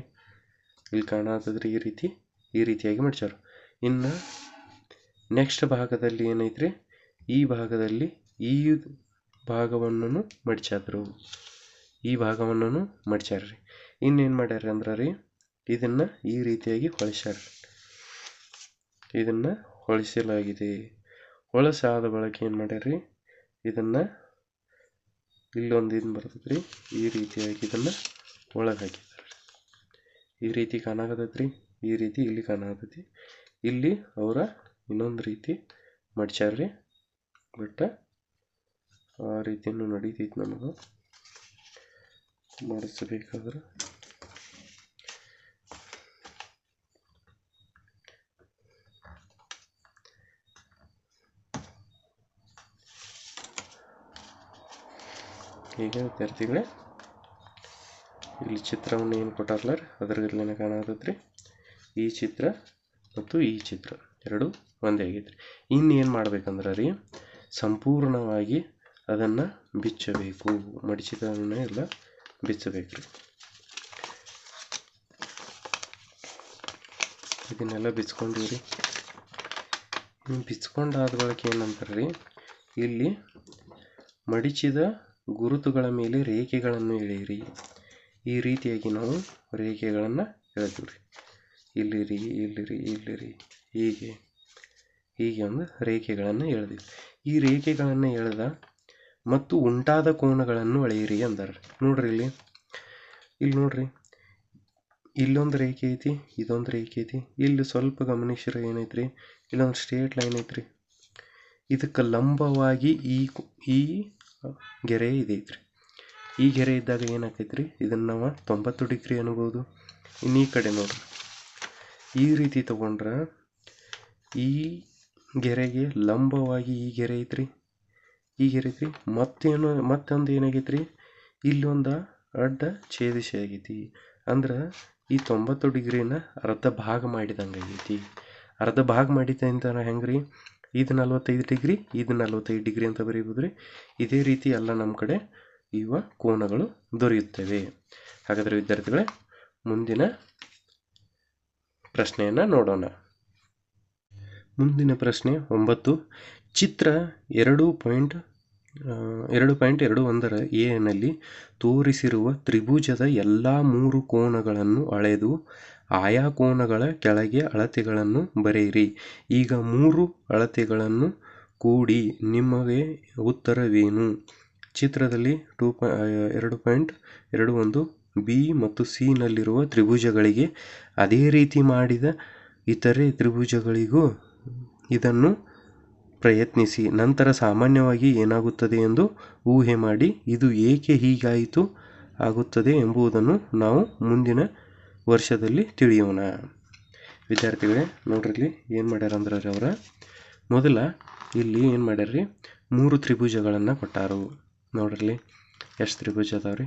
ಇಲ್ಲಿ ಕಾಣತ್ತದ್ರಿ ಈ ರೀತಿ. ಈ ರೀತಿಯಾಗಿ ಮಡ್ಚಾರ ಇನ್ನು ನೆಕ್ಸ್ಟ್ ಭಾಗದಲ್ಲಿ ಏನೈತ್ರಿ? ಈ ಭಾಗದಲ್ಲಿ ಈ ಭಾಗವನ್ನು ಮಡ್ಚಾದ್ರು ಈ ಭಾಗವನ್ನು ಮಡ್ಚಾರ್ರಿ ಇನ್ನೇನು ಮಾಡ್ಯಾರ ಅಂದ್ರೆ ರೀ, ಇದನ್ನು ಈ ರೀತಿಯಾಗಿ ಹೊಳಿಸ್ಯಾರ ಇದನ್ನು ಹೊಳಿಸಲಾಗಿದೆ. ಹೊಳಸಾದ ಬಳಕೆ ಏನು ಮಾಡ್ಯಾರ್ರಿ? ಇದನ್ನು ಇಲ್ಲೊಂದು ಇದು ಬರ್ತೈತೆ ರೀ ಈ ರೀತಿಯಾಗಿ ಇದನ್ನು ಒಳಗೆ ಹಾಕಿದ್ದಾರೆ ಈ ರೀತಿ ಕಾಣಾಕತ್ತೈತ್ರಿ ಈ ರೀತಿ ಇಲ್ಲಿ ಕಾಣಾಕತ್ತೈತಿ. ಇಲ್ಲಿ ಅವರ ಇನ್ನೊಂದು ರೀತಿ ಮಡ್ಚಾರ್ರಿ ಬಟ್ ಆ ರೀತಿಯನ್ನು ನಡೀತೈತಿ ನಮಗೆ. ಮಾಡಿಸಬೇಕಾದ್ರೆ ಈಗ ವಿದ್ಯಾರ್ಥಿಗಳೇ, ಇಲ್ಲಿ ಚಿತ್ರವನ್ನು ಏನು ಕೊಟ್ಟಾರಲ್ಲ ಏನು ಕಾಣತೈತ್ರಿ ಈ ಚಿತ್ರ ಮತ್ತು ಈ ಚಿತ್ರ ಎರಡು ಒಂದೇ ಆಗೈತೆ ರೀ ಇನ್ನೇನು ಮಾಡ್ಬೇಕಂದ್ರೆ ರೀ ಸಂಪೂರ್ಣವಾಗಿ ಅದನ್ನು ಬಿಚ್ಚಬೇಕು. ಮಡಿಸಿದನ್ನೇ ಎಲ್ಲ ಬಿಚ್ಚಬೇಕು ರೀ ಇದನ್ನೆಲ್ಲ ಬಿಚ್ಕೊಂಡಿವಿ ರೀ ಬಿಚ್ಕೊಂಡಾದ ಬಳಿಕ ಏನಂತಾರೆ ರೀ ಇಲ್ಲಿ ಮಡಿಚಿದ ಗುರುತುಗಳ ಮೇಲೆ ರೇಖೆಗಳನ್ನು ಎಳೆಯಿರಿ. ಈ ರೀತಿಯಾಗಿ ನಾವು ರೇಖೆಗಳನ್ನು ಎಳೆತೀವಿ ರೀ ಇಲ್ಲಿರಿ ಇಲ್ಲಿರಿ ಇಲ್ಲಿ ರೀ ಇಲ್ಲಿ ರೀ ಹೀಗೆ ಹೀಗೆ ಒಂದು ರೇಖೆಗಳನ್ನು ಎಳೆದಿವಿ ಈ ರೇಖೆಗಳನ್ನು ಎಳೆದ ಮತ್ತು ಉಂಟಾದ ಕೋನಗಳನ್ನು ಅಳೆಯಿರಿ ಅಂದಾರ. ನೋಡ್ರಿ ಇಲ್ಲಿ. ಇಲ್ಲಿ ನೋಡ್ರಿ. ಇಲ್ಲೊಂದು ರೇಖೆ ಐತಿ, ಇದೊಂದು ರೇಖೆ ಐತಿ. ಇಲ್ಲಿ ಸ್ವಲ್ಪ ಗಮನಿಸಿರೋ ಏನೈತ್ರಿ? ಇಲ್ಲೊಂದು ಸ್ಟ್ರೇಟ್ ಲೈನ್ ಐತ್ರಿ. ಇದಕ್ಕೆ ಲಂಬವಾಗಿ ಈ ಈ ಗೆರೆ ಇದೈತ್ರಿ. ಈ ಗೆರೆ ಇದ್ದಾಗ ಏನಾಕೈತ್ರಿ? ಇದನ್ನು ನಾವು ತೊಂಬತ್ತು ಡಿಗ್ರಿ ಅನ್ಬೋದು. ಇನ್ನು ಈ ಕಡೆ ನೋಡ್ರಿ. ಈ ರೀತಿ ತಗೊಂಡ್ರೆ ಈ ಗೆರೆಗೆ ಲಂಬವಾಗಿ ಈ ಗೆರೆ ಐತ್ರಿ. ಈ ಗೆರೆ ಐತ್ರಿ. ಮತ್ತೇನು, ಮತ್ತೊಂದು ಏನಾಗೈತ್ರಿ? ಇಲ್ಲೊಂದು ಅಡ್ಡ ಛೇದಿಸಿ ಆಗೈತಿ. ಅಂದ್ರೆ ಈ ತೊಂಬತ್ತು ಡಿಗ್ರಿನ ಅರ್ಧ ಭಾಗ ಮಾಡಿದಂಗೆ ಆಗೈತಿ ಅರ್ಧ ಭಾಗ ಮಾಡಿದ್ದೆ ಅಂತ ಹೆಂಗೆ ರೀ ಇದು ನಲವತ್ತೈದು ಡಿಗ್ರಿ, ಇದು ನಲವತ್ತೈದು ಡಿಗ್ರಿ ಅಂತ ಬರೀಬೋದು ರೀ ಇದೇ ರೀತಿ ಎಲ್ಲ ನಮ್ಮ ಕಡೆ ಇವ ಕೋನಗಳು ದೊರೆಯುತ್ತವೆ. ಹಾಗಾದರೆ ವಿದ್ಯಾರ್ಥಿಗಳೇ, ಮುಂದಿನ ಪ್ರಶ್ನೆಯನ್ನು ನೋಡೋಣ. ಮುಂದಿನ ಪ್ರಶ್ನೆ ಒಂಬತ್ತು. ಚಿತ್ರ ಎರಡು ಪಾಯಿಂಟ್ ಎರಡು ಪಾಯಿಂಟ್ ಎರಡು ಒಂದರ ಎನಲ್ಲಿ ತೋರಿಸಿರುವ ತ್ರಿಭುಜದ ಎಲ್ಲ ಮೂರು ಕೋನಗಳನ್ನು ಅಳೆದು ಆಯಾ ಕೋನಗಳ ಕೆಳಗೆ ಅಳತೆಗಳನ್ನು ಬರೆಯಿರಿ. ಈಗ ಮೂರು ಅಳತೆಗಳನ್ನು ಕೂಡಿ ನಿಮಗೆ ಉತ್ತರವೇನು? ಚಿತ್ರದಲ್ಲಿ ಟೂ ಎರಡು ಪಾಯಿಂಟ್ ಎರಡು ಒಂದು ಬಿ ಮತ್ತು ಸಿ ನಲ್ಲಿರುವ ತ್ರಿಭುಜಗಳಿಗೆ ಅದೇ ರೀತಿ ಮಾಡಿದ ಇತರೆ ತ್ರಿಭುಜಗಳಿಗೂ ಇದನ್ನು ಪ್ರಯತ್ನಿಸಿ. ನಂತರ ಸಾಮಾನ್ಯವಾಗಿ ಏನಾಗುತ್ತದೆ ಎಂದು ಊಹೆ ಮಾಡಿ. ಇದು ಏಕೆ ಹೀಗಾಯಿತು ಆಗುತ್ತದೆ ಎಂಬುದನ್ನು ನಾವು ಮುಂದಿನ ವರ್ಷದಲ್ಲಿ ತಿಳಿಯೋಣ ವಿದ್ಯಾರ್ಥಿಗಳೇ ನೋಡ್ರಿ ಏನು ಮಾಡ್ಯಾರ ಅಂದ್ರೆ ಅವರ. ಮೊದಲ ಇಲ್ಲಿ ಏನು ಮಾಡ್ಯಾರ್ರಿ? ಮೂರು ತ್ರಿಭುಜಗಳನ್ನು ಕೊಟ್ಟಾರು. ನೋಡ್ರಿ ಎಷ್ಟು ತ್ರಿಭುಜ ಅದಾವ್ರಿ?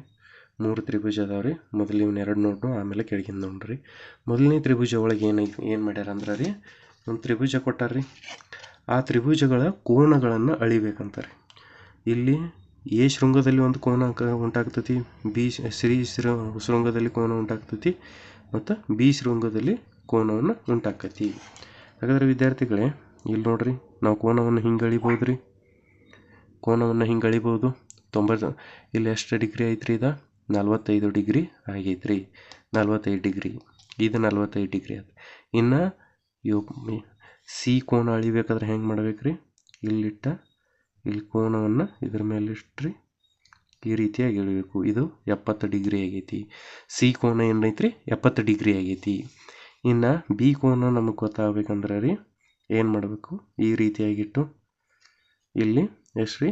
ಮೂರು ತ್ರಿಭುಜ ಅದಾವ್ರಿ. ಮೊದಲು ಇವನ್ನ ಎರಡು ನೋಡು ಆಮೇಲೆ ಕೆಳಗಿಂದ ನೋಡ್ರಿ. ಮೊದಲನೇ ತ್ರಿಭುಜ ಒಳಗೆ ಏನು ಏನು ಮಾಡ್ಯಾರ ಅಂದ್ರೆ ರೀ, ಒಂದು ತ್ರಿಭುಜ ಕೊಟ್ಟಾರ್ರಿ. ಆ ತ್ರಿಭುಜಗಳ ಕೋನಗಳನ್ನು ಅಳಿಬೇಕಂತಾರೆ ಇಲ್ಲಿ ಎ ಶೃಂಗದಲ್ಲಿ ಒಂದು ಕೋನ ಉಂಟಾಗ್ತತಿ, ಬಿ ಶ್ರೀ ಶೃ ಶೃಂಗದಲ್ಲಿ ಕೋನ ಉಂಟಾಗ್ತತಿ, ಮತ್ತು ಬಿ ಶೃಂಗದಲ್ಲಿ ಕೋನವನ್ನು ಉಂಟಾಕತಿ. ಹಾಗಾದ್ರೆ ವಿದ್ಯಾರ್ಥಿಗಳೇ, ಇಲ್ಲಿ ನೋಡ್ರಿ, ನಾವು ಕೋನವನ್ನು ಹಿಂಗೆ ಅಳಿಬೋದು ರೀ ಕೋನವನ್ನು ಹಿಂಗೆ ಅಳಿಬೋದು? ತೊಂಬತ್ತು ಇಲ್ಲಿ ಎಷ್ಟು ಡಿಗ್ರಿ ಐತ್ರಿ ಇದು? ನಲ್ವತ್ತೈದು ಡಿಗ್ರಿ ಆಗೈತ್ರಿ. ನಲ್ವತ್ತೈದು ಡಿಗ್ರಿ. ಇದು ನಲ್ವತ್ತೈದು ಡಿಗ್ರಿ ಅದು. ಇನ್ನು ಯೋ, ಸಿ ಕೋನ ಅಳಿಬೇಕಾದ್ರೆ ಹೆಂಗೆ ಮಾಡ್ಬೇಕು ರೀ ಇಲ್ಲಿಟ್ಟ ಇಲ್ಲಿ ಕೋನವನ್ನು ಇದ್ರ ಮೇಲೆ ಇಟ್ರಿ. ಈ ರೀತಿಯಾಗಿ ಎಳಿಬೇಕು ಇದು ಎಪ್ಪತ್ತು ಡಿಗ್ರಿ ಆಗೈತಿ. ಸಿ ಕೋನ ಏನೈತ್ರಿ? ಎಪ್ಪತ್ತು ಡಿಗ್ರಿ ಆಗೈತಿ. ಇನ್ನು ಬಿ ಕೋನ ನಮಗೆ ಗೊತ್ತಾಗಬೇಕಂದ್ರೆ ರೀ, ಏನು ಮಾಡಬೇಕು? ಈ ರೀತಿಯಾಗಿಟ್ಟು ಇಲ್ಲಿ ಎಷ್ಟು ರೀ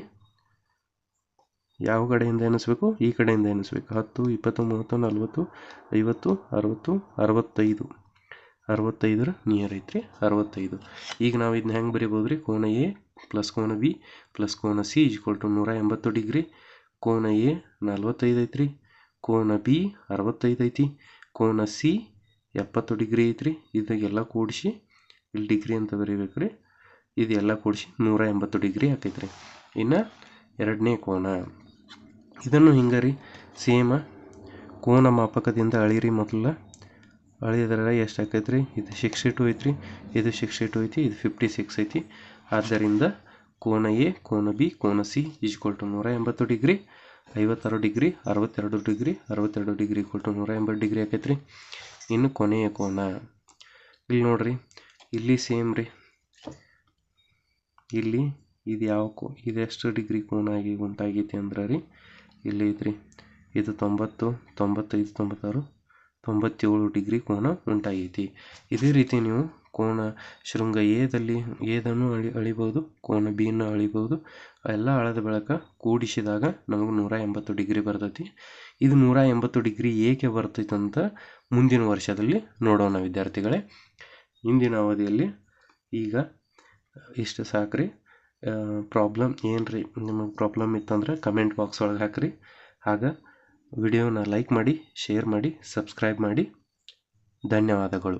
ಯಾವ ಕಡೆಯಿಂದ ಎನಿಸ್ಬೇಕು? ಈ ಕಡೆಯಿಂದ ಎನಿಸ್ಬೇಕು. ಹತ್ತು, ಇಪ್ಪತ್ತು, ಮೂವತ್ತು, ನಲ್ವತ್ತು, ಐವತ್ತು, ಅರವತ್ತು, ಅರವತ್ತೈದು. ಅರವತ್ತೈದರ ನಿಯರ್ ಐತ್ರಿ. ಅರವತ್ತೈದು. ಈಗ ನಾವು ಇದನ್ನ ಹೆಂಗೆ ಬರಿಬೋದು ರೀ? ಕೋನ ಎ ಪ್ಲಸ್ ಕೋನ ಬಿ ಪ್ಲಸ್ ಕೋನ ಸಿ ಈಕ್ವಲ್ ಟು ನೂರ ಎಂಬತ್ತು ಡಿಗ್ರಿ ಕೋನ ಎ ನಲ್ವತ್ತೈದು ಐತ್ರಿ, ಕೋನ ಬಿ ಅರವತ್ತೈದು ಐತಿ, ಕೋನ ಸಿ ಎಪ್ಪತ್ತು ಡಿಗ್ರಿ ಐತ್ರಿ. ಇದಾಗೆಲ್ಲ ಕೂಡಿಸಿ ಇಲ್ಲಿ ಡಿಗ್ರಿ ಅಂತ ಬರೀಬೇಕು ರೀ ಇದೆಲ್ಲ ಕೂಡಿಸಿ ನೂರ ಎಂಬತ್ತು ಡಿಗ್ರಿ ಆಕೈತ್ರಿ. ಇನ್ನು ಎರಡನೇ ಕೋನ. ಇದನ್ನು ಹಿಂಗೆ ರೀ ಸೇಮ ಕೋನ ಮಾಪಕದಿಂದ ಅಳಿರಿ ಮೊದಲ. ಅಳಿದ್ರೆ ಎಷ್ಟು ಆಕೈತ್ರಿ? ಇದು ಸಿಕ್ಸ್ಟಿ ಟು ಐತ್ರಿ. ಇದು ಸಿಕ್ಸ್ಟಿ ಟು ಐತಿ, ಇದು ಫಿಫ್ಟಿ ಸಿಕ್ಸ್ ಐತಿ. ಆದ್ದರಿಂದ ಕೋನ ಎ, ಕೋನ ಬಿ, ಕೋನ ಸಿ ಈಜ್ಕೊಲ್ ಟು ನೂರ ಎಂಬತ್ತು ಡಿಗ್ರಿ, ಐವತ್ತಾರು ಡಿಗ್ರಿ, ಅರವತ್ತೆರಡು ಡಿಗ್ರಿ ಅರವತ್ತೆರಡು ಡಿಗ್ರಿ ಈಕ್ವಲ್ ಟು ನೂರ ಎಂಬತ್ತು ಡಿಗ್ರಿ ಆಕೈತ್ರಿ. ಇನ್ನು ಕೊನೆಯ ಕೋನ. ಇಲ್ಲಿ ನೋಡ್ರಿ, ಇಲ್ಲಿ ಸೇಮ್ ರೀ. ಇಲ್ಲಿ ಇದು ಯಾವ ಕೋ ಇದೆಷ್ಟು ಡಿಗ್ರಿ ಕೋನ ಆಗಿ ಉಂಟಾಗೈತಿ ಅಂದ್ರೆ ರೀ, ಇಲ್ಲಿ ಐತ್ರಿ. ಇದು ತೊಂಬತ್ತು, ತೊಂಬತ್ತೈದು, ತೊಂಬತ್ತಾರು, ತೊಂಬತ್ತೇಳು ಡಿಗ್ರಿ ಕೋನ ಉಂಟಾಗೈತಿ. ಇದೇ ರೀತಿ ನೀವು ಕೋನ ಶೃಂಗ ಎದಲ್ಲಿ ಎದನ್ನು ಅಳಿ, ಅಳಿಬೋದು, ಕೋನ ಬಿನ ಅಳಿಬೋದು ಎಲ್ಲ ಅಳದ ಬಳಿಕ ಕೂಡಿಸಿದಾಗ ನಮಗೆ ನೂರ ಎಂಬತ್ತು ಡಿಗ್ರಿ ಬರ್ತೈತಿ. ಇದು ನೂರ ಎಂಬತ್ತು ಡಿಗ್ರಿ ಏಕೆ ಬರ್ತೈತೆ ಅಂತ ಮುಂದಿನ ವರ್ಷದಲ್ಲಿ ನೋಡೋಣ ವಿದ್ಯಾರ್ಥಿಗಳೇ. ಇಂದಿನ ಅವಧಿಯಲ್ಲಿ ಈಗ ಇಷ್ಟು ಸಾಕ್ರಿ? ಪ್ರಾಬ್ಲಮ್ ಏನು ರೀ ನಿಮಗೆ ಪ್ರಾಬ್ಲಮ್ ಇತ್ತಂದ್ರೆ ಕಮೆಂಟ್ ಬಾಕ್ಸ್ ಒಳಗೆ ಹಾಕ್ರಿ. ಆಗ ವಿಡಿಯೋನ ಲೈಕ್ ಮಾಡಿ ಶೇರ್ ಮಾಡಿ ಸಬ್ಸ್ಕ್ರೈಬ್ ಮಾಡಿ. ಧನ್ಯವಾದಗಳು.